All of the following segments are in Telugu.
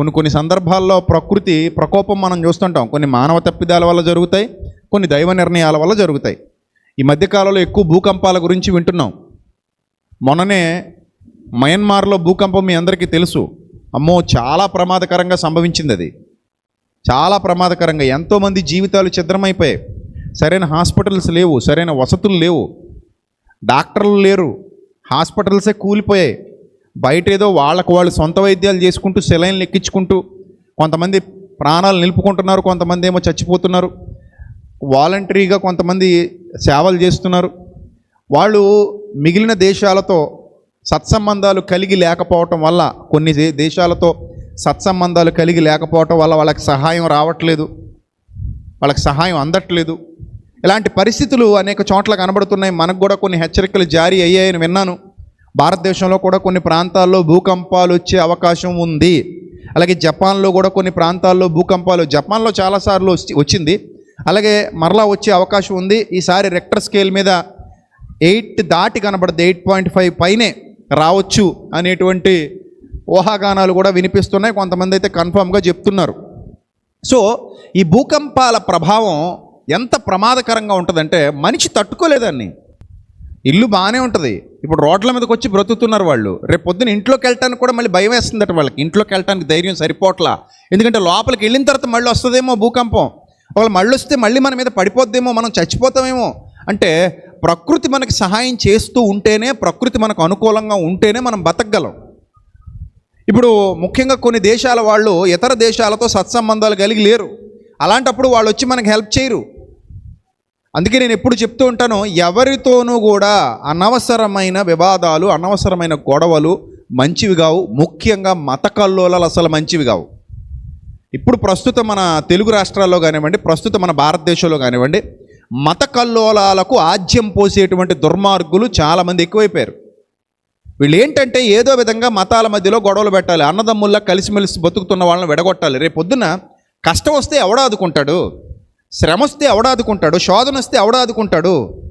కొన్ని కొన్ని సందర్భాల్లో ప్రకృతి ప్రకోపం మనం చూస్తుంటాం. కొన్ని మానవ తప్పిదాల వల్ల జరుగుతాయి కొన్ని దైవ నిర్ణయాల వల్ల జరుగుతాయి. ఈ మధ్యకాలంలో ఎక్కువ భూకంపాల గురించి వింటున్నాం. మొన్ననే మయన్మార్లో భూకంపం మీ అందరికీ తెలుసు. అమ్మో చాలా ప్రమాదకరంగా సంభవించింది అది. చాలా ప్రమాదకరంగా. ఎంతోమంది జీవితాలు ఛిద్రమైపోయాయి. సరైన హాస్పిటల్స్ లేవు సరైన వసతులు లేవు. డాక్టర్లు లేరు హాస్పిటల్సే కూలిపోయాయి. బయట ఏదో వాళ్ళకు వాళ్ళు సొంత వైద్యాలు చేసుకుంటూ సెలైన్లు ఎక్కించుకుంటూ కొంతమంది ప్రాణాలు నిలుపుకుంటున్నారు కొంతమంది ఏమో చచ్చిపోతున్నారు. వాలంటరీగా కొంతమంది సేవలు చేస్తున్నారు. వాళ్ళు మిగిలిన దేశాలతో సత్సంబంధాలు కలిగి లేకపోవటం వల్ల కొన్ని దేశాలతో సత్సంబంధాలు కలిగి లేకపోవటం వల్ల వాళ్ళకి సహాయం రావట్లేదు. వాళ్ళకి సహాయం అందట్లేదు. ఇలాంటి పరిస్థితులు అనేక చోట్ల కనబడుతున్నాయి. మనకు కూడా కొన్ని హెచ్చరికలు జారీ అయ్యాయని విన్నాను. భారతదేశంలో కూడా కొన్ని ప్రాంతాల్లో భూకంపాలు వచ్చే అవకాశం ఉంది. అలాగే జపాన్లో కూడా కొన్ని ప్రాంతాల్లో భూకంపాలు జపాన్లో చాలాసార్లు వచ్చి- వచ్చింది. అలాగే మరలా వచ్చే అవకాశం ఉంది. ఈసారి రెక్టర్ స్కేల్ మీద ఎయిట్ దాటి కనబడుతుంది. ఎయిట్ పాయింట్ ఫైవ్ పైనే రావచ్చు అనేటువంటి ఊహాగానాలు కూడా వినిపిస్తున్నాయి. కొంతమంది అయితే కన్ఫామ్గా చెప్తున్నారు. సో ఈ భూకంపాల ప్రభావం ఎంత ప్రమాదకరంగా ఉంటుందంటే మనిషి తట్టుకోలేదాన్ని. ఇల్లు బాగానే ఉంటుంది. ఇప్పుడు రోడ్ల మీదకి వచ్చి బ్రతుకుతున్నారు వాళ్ళు. రేపు పొద్దున ఇంట్లోకి వెళ్ళటానికి కూడా మళ్ళీ భయం వేస్తుందట వాళ్ళకి. ఇంట్లోకి వెళ్ళటానికి ధైర్యం సరిపోట్లా ఎందుకంటే లోపలికి వెళ్ళిన తర్వాత మళ్ళీ వస్తుందేమో భూకంపం. ఒకవేళ మళ్ళీ వస్తే మళ్ళీ మన మీద పడిపోద్దేమో మనం చచ్చిపోతామేమో. అంటే ప్రకృతి మనకి సహాయం చేస్తూ ఉంటేనే ప్రకృతి మనకు అనుకూలంగా ఉంటేనే మనం బతకగలం. ఇప్పుడు ముఖ్యంగా కొన్ని దేశాల వాళ్ళు ఇతర దేశాలతో సత్సంబంధాలు కలిగి లేరు. అలాంటప్పుడు వాళ్ళు వచ్చి మనకి హెల్ప్ చేయరు. అందుకే నేను ఎప్పుడు చెప్తూ ఉంటాను ఎవరితోనూ కూడా అనవసరమైన వివాదాలు అనవసరమైన గొడవలు మంచివి కావు. ముఖ్యంగా మత కల్లోలాలు అసలు మంచివి కావు. ఇప్పుడు ప్రస్తుతం మన తెలుగు రాష్ట్రాల్లో కానివ్వండి ప్రస్తుతం మన భారతదేశంలో కానివ్వండి మత కల్లోలాలకు ఆజ్యం పోసేటువంటి దుర్మార్గులు చాలామంది ఎక్కువైపోయారు. వీళ్ళు ఏంటంటే ఏదో విధంగా మతాల మధ్యలో గొడవలు పెట్టాలి అన్నదమ్ముల్లా కలిసిమెలిసి బతుకుతున్న వాళ్ళని విడగొట్టాలి. రేపు పొద్దున కష్టం వస్తే ఎవడాదుకుంటాడు శ్రమ వస్తే ఎవడాదుకుంటాడు శోధన వస్తే ఎవడాదుకుంటాడు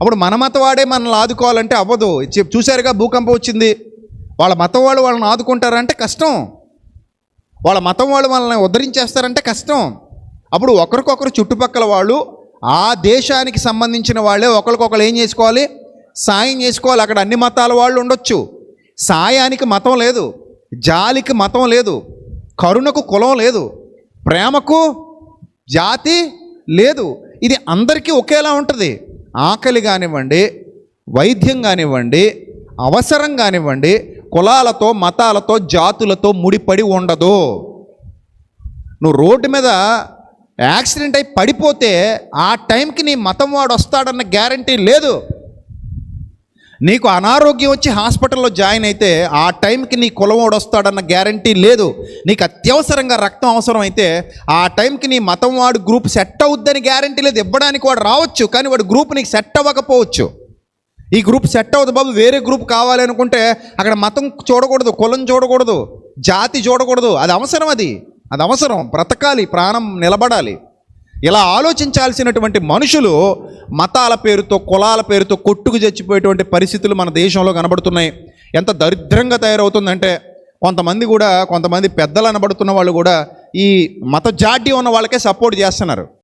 అప్పుడు మన మతవాడే మనల్ని ఆదుకోవాలంటే అవ్వదు. చెప్- చూశారుగా భూకంపం వచ్చింది. వాళ్ళ మతం వాళ్ళు వాళ్ళని ఆదుకుంటారంటే కష్టం. వాళ్ళ మతం వాళ్ళు వాళ్ళని ఉద్ధరించేస్తారంటే కష్టం. అప్పుడు ఒకరికొకరు చుట్టుపక్కల వాళ్ళు ఆ దేశానికి సంబంధించిన వాళ్ళే ఒకరికొకరు ఏం చేసుకోవాలి? సాయం చేసుకోవాలి. అక్కడ అన్ని మతాల వాళ్ళు ఉండొచ్చు. సాయానికి మతం లేదు. జాలికి మతం లేదు. కరుణకు కులం లేదు. ప్రేమకు జాతి లేదు ఇది అందరికీ ఒకేలా ఉంటుంది. ఆకలి కానివ్వండి వైద్యం కానివ్వండి అవసరం కానివ్వండి కులాలతో మతాలతో జాతులతో ముడిపడి ఉండదు. నువ్వు రోడ్డు మీద యాక్సిడెంట్ అయి పడిపోతే ఆ టైంకి నీ మతం వాడు వస్తాడన్న గ్యారంటీ లేదు. నీకు అనారోగ్యం వచ్చి హాస్పిటల్లో జాయిన్ అయితే ఆ టైంకి నీ కులవాడు వస్తాడన్న గ్యారంటీ లేదు. నీకు అత్యవసరంగా రక్తం అవసరం అయితే ఆ టైంకి నీ మతం వాడు గ్రూప్ సెట్ అవుద్దని గ్యారంటీ లేదు. ఇవ్వడానికి వాడు రావచ్చు కానీ వాడు గ్రూప్ నీకు సెట్ అవ్వకపోవచ్చు. ఈ గ్రూప్ సెట్ అవ్వదు బాబు వేరే గ్రూప్ కావాలి అనుకుంటే అక్కడ మతం చూడకూడదు కులం చూడకూడదు జాతి చూడకూడదు. అది అవసరం అది. అది అవసరం. బ్రతకాలి ప్రాణం నిలబడాలి. ఇలా ఆలోచించాల్సినటువంటి మనుషులు మతాల పేరుతో కులాల పేరుతో కొట్టుకు చచ్చిపోయేటువంటి పరిస్థితులు మన దేశంలో కనబడుతున్నాయి. ఎంత దరిద్రంగా తయారవుతుందంటే కొంతమంది కూడా కొంతమంది పెద్దలు అనబడుతున్న వాళ్ళు కూడా ఈ మత జాడ్యం ఉన్న వాళ్ళకే సపోర్ట్ చేస్తున్నారు.